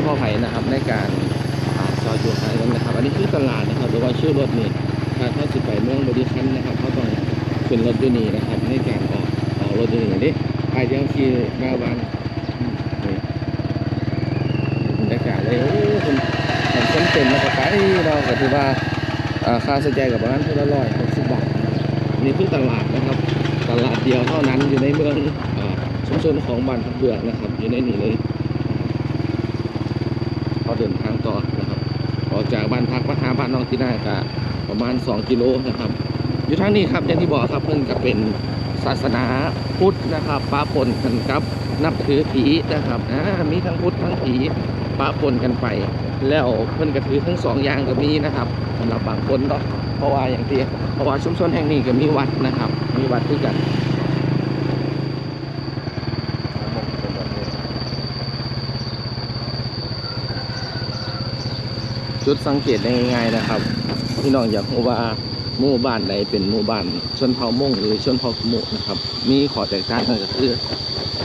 นพ่อไผ่นะครับในการอ่าซอยอยู่ทางนั้นะครับ อันนี้คือตลาดนะครับหรือว่าชื่อรถนี่ถ้าเขาสิไปเมืองบริคันนะครับเขาต้องขึ้นรถด้วยนี่นะครับในการออกออกรถด้วยนี่นี่ไปเดียวขี่หน้าบ้านนี่บรรยากาศเลยโอ้คุณผมเต็มเต็มนะครับไปเราก็ถือว่าอ่าค่าใช้จ่ายกับร้านเท่าละร้อยหกสิบบาทนี่คือตลาดนะครับ ตลาดเดียวเท่านั้นอยู่ในเมืองชุมชนของบ้านเบือกนะครับ อยู่ในนี่เลย เดินทางต่อนะครับ ออกจากบ้านพักมาหาบ้านน้องที่น่ากะประมาณ 2 กิโลนะครับอยู่ทางนี้ครับอย่างที่บอกครับเพิ่นก็เป็นศาสนาพุทธนะครับป้าปนกันครับนับถือผีนะครับอ่ามีทั้งพุทธทั้งผีป้าปนกันไป แล้วเพิ่นก็ถือทั้งสองอย่างก็มีนะครับสำหรับบางคนเนาะเพราะว่าอย่างที่เพราะว่าชุมชนแห่งนี้ก็มีวัดนะครับ มีวัดด้วยกัน จุดสังเกตได้ง่ายๆนะครับ พี่น้องอยากรู้ว่าหมู่บ้านใดเป็นหมู่บ้านชนเผ่ามงหรือชนเผ่าขมุนะครับ มีขอแตกต่างกันก็คือ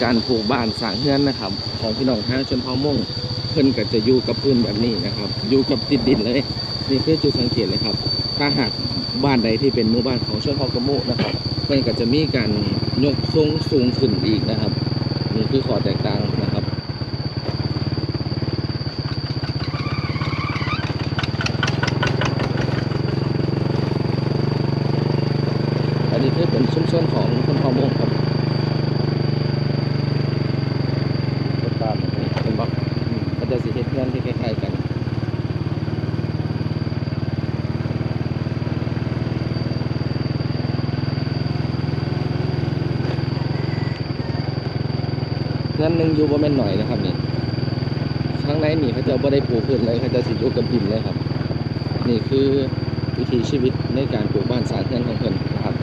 การปลูกบ้านสร้างเฮือนนะครับ ของพี่น้องทางชนเผ่ามงเพิ่นก็จะอยู่กับพื้นแบบนี้นะครับ อยู่กับติดดินเลยนี่คือจุดสังเกตเลยครับ ถ้าหากบ้านใดที่เป็นหมู่บ้านของชนเผ่ากมุนะครับเพิ่นก็จะมีการยกทรงสูงขึ้นอีกนะครับนี่คือขอแตกต่างนะครับ อันนี้คือเป็นชุมชนของคนเผ่ามงครับ ตาม นี่เป็นบอกมัน จะสิเฮ็ดเพื่อนที่คล้ๆกันเงินหนึ่งอยู่บ่แม่นหน่อยนะครับนี่ข้างในนี่เขาจะบ่ได้ปลูกพืชเลยเขาจะสิอยู่กับดินเลยครับ นี่คือวิถีชีวิตในการปลูกบ้านสาเรือนของเพิ่นนะครับ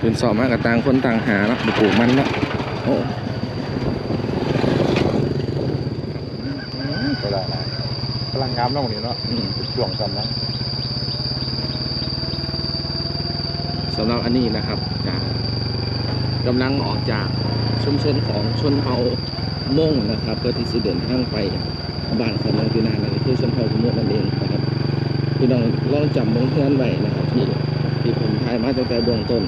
เป็น สอบมากกับต่างคนต่างหาเนาะบ่ปลูกมันเนาะโอ้ก็ได้นะกำลังงามน้องนี่เนาะอืมช่วงซ้ำนะสำหรับอันนี้นะครับจะกำลังออกจากชุมชนของชนเผ่าม่งนะครับเพื่อที่จะเดินทางไปบ้านของน้องตีนานั่นก็คือชนเผ่าขมุนั่นเองนะครับพี่น้องลองจำเบื้องเพื่อนไว้นะครับที่ที่ผมทายมาตั้งแต่เบื้องต้น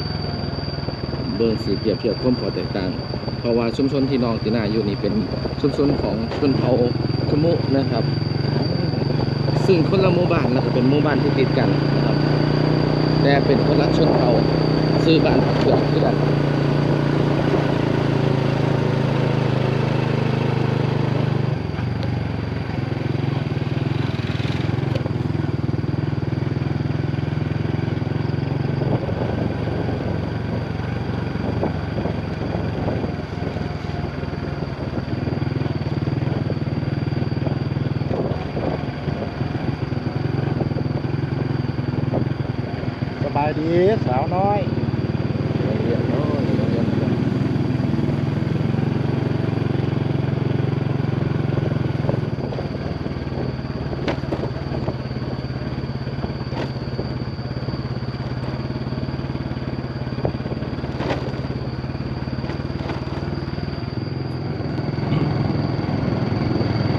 เบื้องสีเปรียบเทียบความพอแตกต่าง เพราะว่าชุมชนที่น้องตีนาอยู่นี่เป็นชุมชนของชนเผ่าขมุนะครับ ซึ่งคนละหมู่บ้านนะครับเป็นหมู่บ้านที่ติดกันนะครับ แต่เป็นคนละชนเผ่าซื้อบ้านเผื่อเพื่อนสบายดีสาวน้อย เรียนเนาะเรียนเรียนเรียน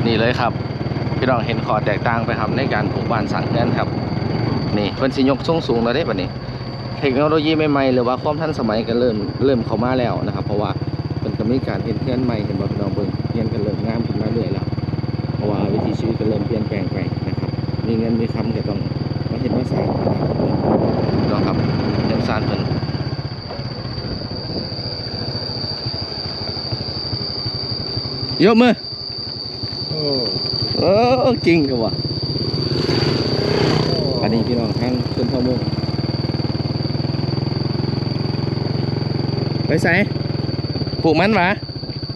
นี่เลยครับ พี่ น้องเห็นขอแตกต่างไปครับในการปลูกบ้านสังเงินครับ นี่เพิ่นสิยกสูงสูงแล้วเด้บัดนี้เทคโนโลยีใหม่ๆหรือว่าความทันสมัยก็เริ่มเริ่มเข้ามาแล้วนะครับ เพราะว่าเพิ่นก็มีการเฮ็ดเฮือนใหม่เห็นบ่พี่น้องเบิ่งเฮือนก็เริ่มงามขึ้นมาเรื่อยแล้วเพราะว่าวิถีชีวิตก็เริ่มเปลี่ยนแปลงไปนะครับมีเงินมีคำก็ต้องมาเฮ็ดมาสร้างนะครับน้องครับเฮ็ดสร้างเพิ่นยกมือโอ้ เออจริงกับว่ะอันนี้พี่น้องทางชนเผ่ามุงไปใส่ปลูกมันวะ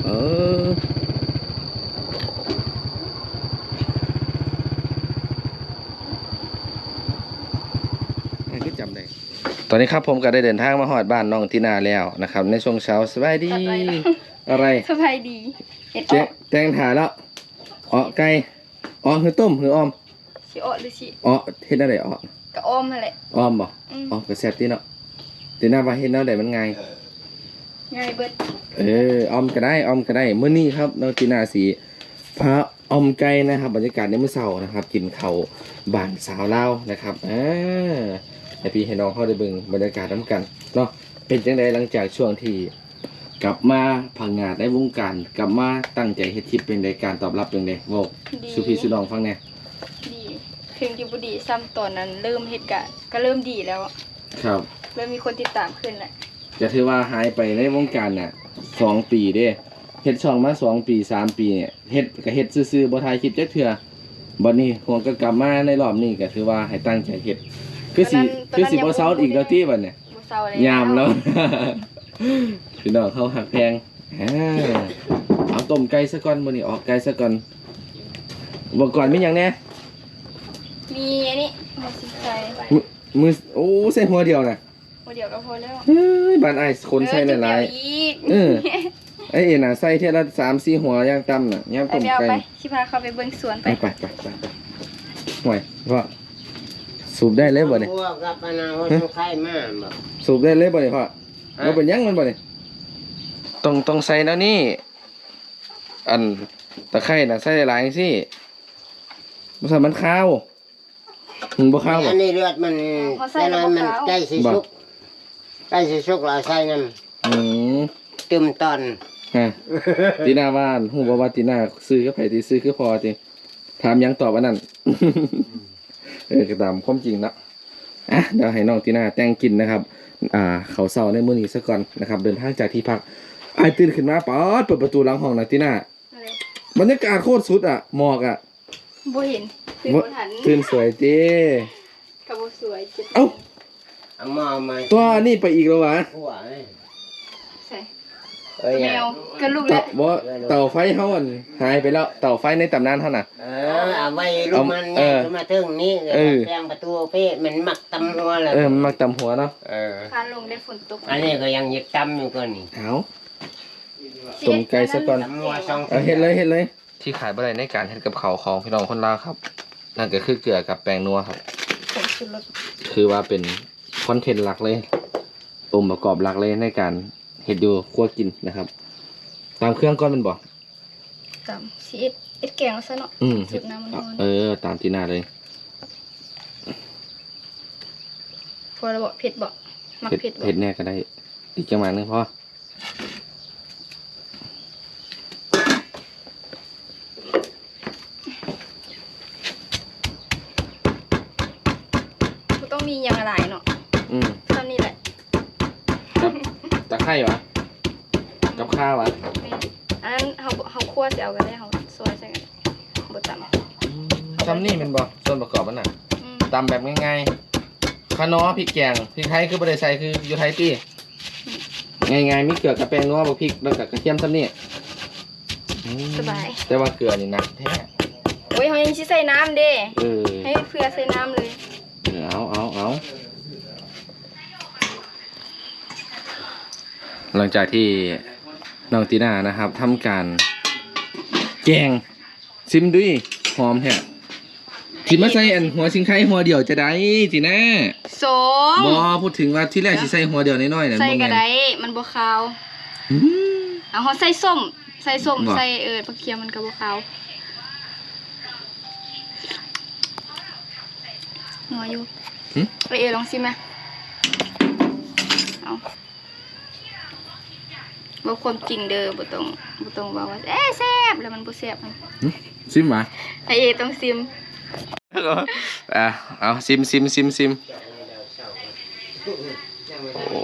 เอออันนี้จำได้ตอนนี้ครับผมก็ได้เดินทางมาหอดบ้านน้องตินาแล้วนะครับ ในช่วงเช้าสบายดีสบายดีอะไรสบายดีเห็ดอแจ้องกแตงถ่ายแล้วอ๋อไก่ อ๋อคือต้มคือออมสิออกหรือสิอ๋อเฮ็ดอะไรอ๋อกระอ้อมนั่นแหละออมบ่อืมอ๋อก็แซ่บติเนาะแต่หน้าว่าเฮ็ดแนวใดมันง่ายง่ายเบิดเออออมก็ได้ออมก็ได้มื้อนี้ครับน้องจีน่าสีพระออมไก่นะครับ บรรยากาศในมื้อเช้านะครับ กินข้าวบ้านสาวลาวนะครับอ่าให้พี่ให้น้องเขาได้เบิ่งบรรยากาศนํกันเนาะเป็นจังไดหลังจากช่วงที่ กลับมาพังงาดในวงการกลับมาตั้งใจเฮ็ดคลิปเป็นใดการตอบรับเป็นใดบอกดี สุพี่สุน้องฟังแหน่ดีถึงจะบ่ดีซ้ำตอนนั้น เริ่มเฮ็ดกะก็เริ่มดีแล้วอะครับ เริ่มมีคนติดตามขึ้นแหละจะถือว่าหายไปในวงการน่ะสองปีเด้เฮ็ดช่องมาสองปีสามปีเนี่ยเฮ็ดก็เฮ็ดซื่อๆบ่ถ่ายคลิปจักเทื่อบัดนี้ห่วงก็กลับมาในรอบนี้ก็ถือว่าให้ตั้งใจเฮ็ดคือสิคือสิบ่เซาอีกแล้วติบัดเนี่ย บ่เศร้าเลยยามแล้ว พี่น้องเขาหักแพงอ่าเอาต้มไก่ซะก่อนมื้อนี้ออกไก่ซะก่อนบ่ก่อนมีหยังแหน่มีอันนี้หัวสิใส่มือมือโอ้ใส่หัวเดียวน่ะหัวเดียวก็พอแล้วเฮ้ยบ้านอ้ายคนใส่หลายเอออีกเออๆไอ้เอ็น่ะใส่เท่าละ3 4หัวอย่างต่ำน่ะยามไปต้มไปเอาไก่ไปสิพาเขาไปเบิ่งสวนไปไปไปไปไปไปห่วยพ่อสูบได้เลยบ่เนี่ยพวกกับอนาคตไข่มาบ่สูบได้เลยบ่เนี่ยพ่อเราเป็นหยังมันบ่เนี่ย ต้องต้องใส่แล้วนี่ อันตะไคร่น่ะใส่หลายๆจังซี่บ่ใส่มันข้าวมึงบ่ข้าวบ่อันนี้เลือดมันแต่นั้นมันใกล้สิสุกใกล้สิสุกแล้วใส่น้อืมำตึมตอนฮะตีหน้าบ้านฮู้บ่ว่าตีหน้าซื้อกับไผที่ซื้อคือพอติถามหยังตอบอันนั้นเออก็ตามความจริงเนาะอะเดี๋ยวให้น้องตีหน้าแต่งกินนะครับ อ่าเขาเศร้าในมื้อนี้ซะก่อนนะครับ เดินทางจากที่พัก ไอายตื่นขึ้นมาป๊อดเปิดประตูหลังห้องนะตีหน้าบรรยากาศโคตรสุดอะหมอกอะบ่เห็นคือว่าบ่ทันตื่นสวยเจ้ก็บ่สวยเจ็บเอ้าเอาหม้อมาตัวนี้ไปอีกแล้ววะคั่วเอ้ยใส่เอ้ยแมวกระลูกเตาแล้วบ่เต่าไฟเฮาอันหายไปแล้วเต่าไฟในตำนานเท่าน่ะ เออเอาไว้ลูกมันเอเนี่ยอขึ้นมาถึงนี่เออ แปลงประตูเป้มันมักตำหัวเลยเออมันมักตำหัวเนาะเออ พานลงได้ฝนตกอันนี้ก็ยังยึดตำอยู่ก่อนนี่เอา ต้มไก่ซะก่อนตำหัวสองเอาเฮ็ดเลยเฮ็ดเลย ที่ขายบ่ได้ในการเฮ็ดกับข้าวของพี่น้องคนลาวครับ นั่นก็คือเกลือกับแป้งนัวครับผงชูรสคือว่าเป็นคอนเทนต์หลักเลยองค์ประกอบหลักเลยในการเฮ็ดอยู่ครัวกินนะครับ ตามเครื่องก้อนมันบอกตำสิเอ็ดเอ็ดแกงแล้วซะเนาะอืมจุดน้ำมันร้อนเออ ตามที่หน้าเลยพอระบอกเผ็ดบ่มักเผ็ดเผ็ดบ่เผ็ดแน่ก็ได้อีกจังหวะหนึงพอ บ่ต้อง มีอย่างหลายเนาะอืมเท่านี้แหละกับตะไคร่วะกับข้าววะแม่อันนั้นเฮาบ่เฮาคั่วสิเอากันได้เฮาซอยใส่กันบ่ตำทำนี่เป็นบอกส่วนประกอบมันน่ะอืมตำแบบง่ายๆคะน้อพริกแกงพริกไทยคือบริใส่คืออยู่ไทยตี้ง่ายๆมีเกลือกับแป้งนัวบวพริกแล้วกับกระเทียมซ้ำนี่อืมสบายแต่ว่าเกลือนี่หนักแท้โอ้ยเฮายังสิใส่น้ำเด้ เออให้เพื่อใส่น้ำเลย หลังจากที่น้องตีน่านะครับทำการ แกงซิมด้วยหอมแท้ที่มาใส่อันหัวชิงไข่หัวเดียวจะได้ตีน่าสมบอพูดถึงว่าที่แรกสิใส่หัวเดียวน้อยๆน่ะใส่บ่ก็แม่นได้มันบ่ขาวอืมเอาเฮาใส่ส้ม ใส่ส้มบ่ใส่เออผักเคียมมันก็บ่ขาวนัวอยู่หึ ไปเออลองชิมไหมเอาบอกความจริงเด้อบ่ต้องบ่ต้องว่าว่าเอ๊ะแซ่บแล้วมันบ่แซ่บมันซิมมาไอเอต้องซิมอะเอาซิมซิมซิมซิมโอ้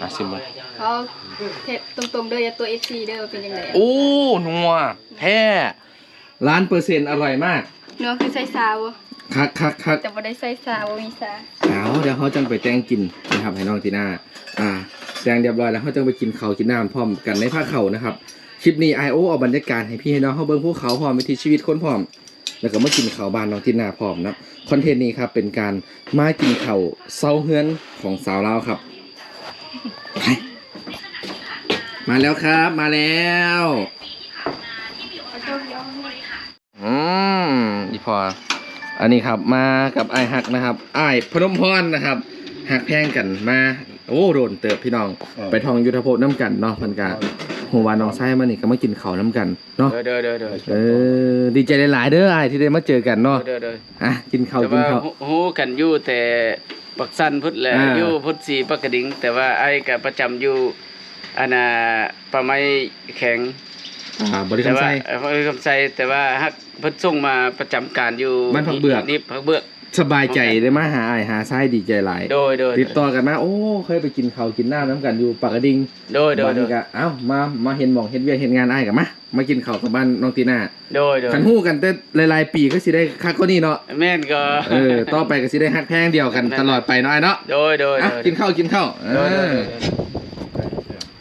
อะซิมมาเขาเทปตรงๆเด้ออย่าตัว FC เด้อว่าเป็นจังไดโอ้นัวแท้ล้านเปอร์เซ็นต์อร่อยมากเนื้อคือใส่ซาบ่ คักคักคักแต่บ่ได้ใส่ซาบ่มีซาเอาเดี๋ยวเขาจังไปแต่งกินนะครับให้น้องทีน่าอ่าแต่งเรียบร้อยแล้วเขาจังไปกินเขาวกินน้ำพร้อมกันในภาคเขานะครับคลิปนี้ไอโอเอาบรรยากาศให้พี่ให้น้องเขาเบิ่งภูเขาพร้อมวิถีชีวิตคนพร้อม แล้วก็มากินเขาวบ้านน้องทีน่าพร้อมนะคอนเทนต์นี้ครับเป็นการมากินเขาวเซาเฮือนของสาวลาวครับไปมาแล้วครับมาแล้วมอีพอ อันนี้ครับมากับไอ้ายฮักนะครับไอ้ายพนมพรนะครับหักแพงกันมา โอ้โดนเติบพี่น้องไปทองยุทธภพน้ำกันเนาะเพันกาหัววานน้องไส้มานี่ก็มากินข้าวน้ำกันเนาะเด้อเด้อเด้อเด้อเออดีใจหลายๆเด้อไอ้ายที่ได้มาเจอกันเนาะเด้อเด้ออะกินข้าวแต่กินว่าข้าว ฮู้กันอยู่แต่ปักสันพุทธแหละอ่า อยู่พุทธสีปักกระดิ่งแต่ว่าไอ้ก็ประจำอยู่อันน่ะปลาไม้แข็ง อ่าบริแต่การว่าไส้เอ่อพระคำไสแต่ว่าฮักเพิ่นส่งมาประจำการอยู่บ้านผักเบือกนี่ผักเบือกสบายใจได้มาหาไอ้ายหาไส้ดีใจหลายโดยโดยติดต่อกันมาโอ้เคยไปกินข้าวกินน้ำน้ำกันอยู่ปากกระดิ่งโดยโดยบ้านโดนี้ยก็เอ้ามามาเห็นหมองเห็นเวียกเห็นงานไอ้ายกับมามากินข้าวกับบ้านน้องตีน่าโดยโดยขันหู้กันแต่หลายๆปีก็สิได้คักก็นี่เนาะแม่นก็เออต่อไปก็สิได้ฮักแพงเดียวกันตลอดไปเนาะไอ้เนาะโดยโดยอะโดยกินข้าวกินข้าวเอโดยโดยอโดย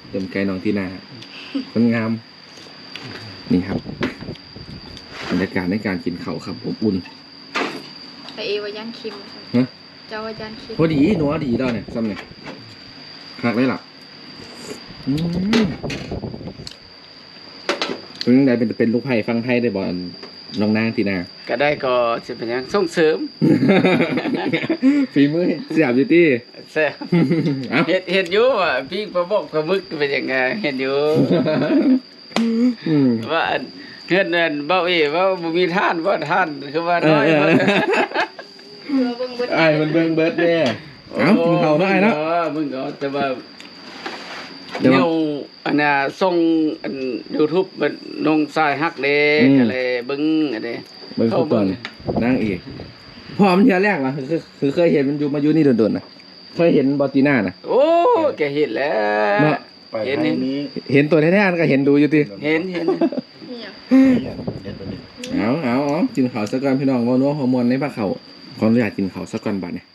เต็มไก่น้องที่นาคนงาม นี่ครับบรรยากาศในการกินข้าวครับอบอุ่นไปเอวายันคิมฮะเจ้าวายันคิมพอดีหนัวดีแล้วเนี่ยซ้ำเนี่ยหักได้หรออืมเป็นยังไงเป็นเป็นลูกไผ่ฟังไทยได้บ่อันน้องนางที่นาก็ได้ก็สิเป็นหยังส่งเสริมฝีมือเสียบอยู่ที่แซ่บเอ้าเห็ดเห็ดอยู่ว่าพี่ประบอกประมึกเป็นยังไงเห็ดอยู่อืม ว่าอันเงินนั่นเบ้าเอ๋ว่าบ่มีท่านว่าท่านคือว่าเอน้ออยเออว่าเพื่อเบิ่งเบิดไอ้มันเบิ่งเบิร์ดเนี่ยเอ้ากินข้าวได้เนาะ มึงก็แต่ว่าเดี๋ยวแนวอันน่ะส่งอัน YouTube มันนงสายฮักเด้อืม ก็เลยเบิ่งอันนี้ เบิ่งทุกตอนนางเอกพอมันเทียแรกวะคือคือเคยเห็นมันอยู่มาอยู่นี่โดนๆนะเคยเห็นบอตีน่านะ โอ้แกเห็นแล้วเนาะ ไปเห็นทาเห็งนนี้เห็นตัวแท้ๆก็เห็นดูอยู่ติเห็นเห็นนี่หยังเนี่ยเด็ดตัวนี้เอาเอาเอากินข้าวสักก่อนพี่น้องว่านัวฮอร์โมนในปากเขาขออนุญาตกินข้าวสักก่อนบัดเนี่ย